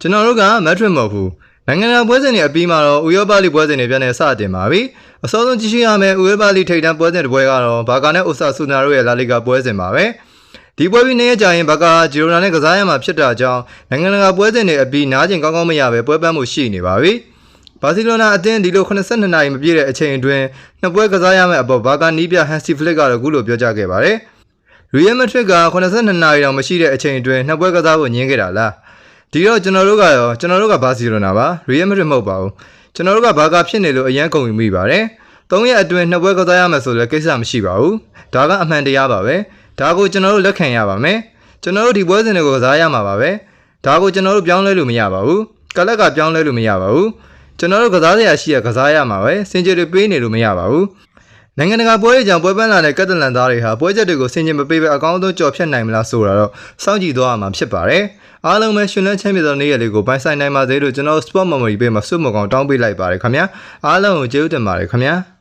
ကျွန်တော်တို့ကမက်ထရစ်မဟုတ်ဘူးနိုင်ငံတကာပွဲစဉ်တွေအပြီးမှာတော့ဥရောပလိပွဲစဉ်တွေပြန်နေစတင်ပါပြီအစောဆုံးကြည့်ရှုရမယ့်ဥရောပလိထိပ်တန်းပွဲစဉ်တစ်ပွဲကတော့ဘာကာနဲ့အိုဆာဆူနာတို့ရဲ့လာလီဂါပွဲစဉ်ပါပဲဒီပွဲပြီးနေ့ရက်ကြာရင်ဘာကာဂျီရိုနာနဲ့ကစားရမှာဖြစ်တာကြောင့်နိုင်ငံတကာပွဲစဉ်တွေအပြီးနားကျင်ကောင်းကောင်းမရပဲပွဲပန်းမှုရှိနေပါပြီဘာစီလိုနာအသင်းဒီလို82နာရီမပြည့်တဲ့အချိန်အတွင်းနှစ်ပွဲကစားရမယ့်အပေါ်ဘာကာနီးပြဟန်စီဖလစ်ကတော့အခုလိုပြောကြားခဲ့ပါတယ်ရီယယ်မက်ဒရစ်က82နာရီတောင်မရှိတဲ့အချိန်အတွင်းနှစ်ပွဲကစားဖို့ညင်းခဲ့တာလား ဒီတော့ကျွန်တော်တို့ကရောကျွန်တော်တို့ကဘာစီလိုနာပါရီယယ်မက်ဒရစ်မဟုတ်ပါဘူးကျွန်တော်တို့ကဘာကဖြစ်နေလို့အရန်ကုန်ယူမိပါတယ်၃ရက်အတွင်းနှစ်ပွဲကစားရမယ်ဆိုလည်းကိစ္စမရှိပါဘူးဒါကအမှန်တရားပါပဲဒါကိုကျွန်တော်တို့လက်ခံရပါမယ်ကျွန်တော်တို့ဒီပွဲစဉ်တွေကိုကစားရမှာပါပဲဒါကိုကျွန်တော်တို့ပြောင်းလဲလို့မရပါဘူးကလက်ကပြောင်းလဲလို့မရပါဘူးကျွန်တော်တို့ကစားစရာရှိရကစားရမှာပဲစင်ကြယ်တွေပေးနေလို့မရပါဘူး နိုင်ငံတကာပွဲတွေကြောင့်ပွဲပန်းလာတဲ့ကက်တလန်သားတွေဟာပွဲချက်တွေကိုဆင်ခြင်မပေးဘဲအကောင်းဆုံးကြော်ဖြတ်နိုင်မလားဆိုတာတော့စောင့်ကြည့်သွားရမှာဖြစ်ပါတယ်။အားလုံးပဲရှင်လန်းချမ်းမြေသောနေ့ရက်လေးကိုပိုင်ဆိုင်နိုင်ပါစေလို့ကျွန်တော် Sport Memory ပေးမှာစွတ်မကောင်တောင်းပေးလိုက်ပါတယ်ခင်ဗျာ။အားလုံးကိုကျေးဇူးတင်ပါတယ်ခင်ဗျာ။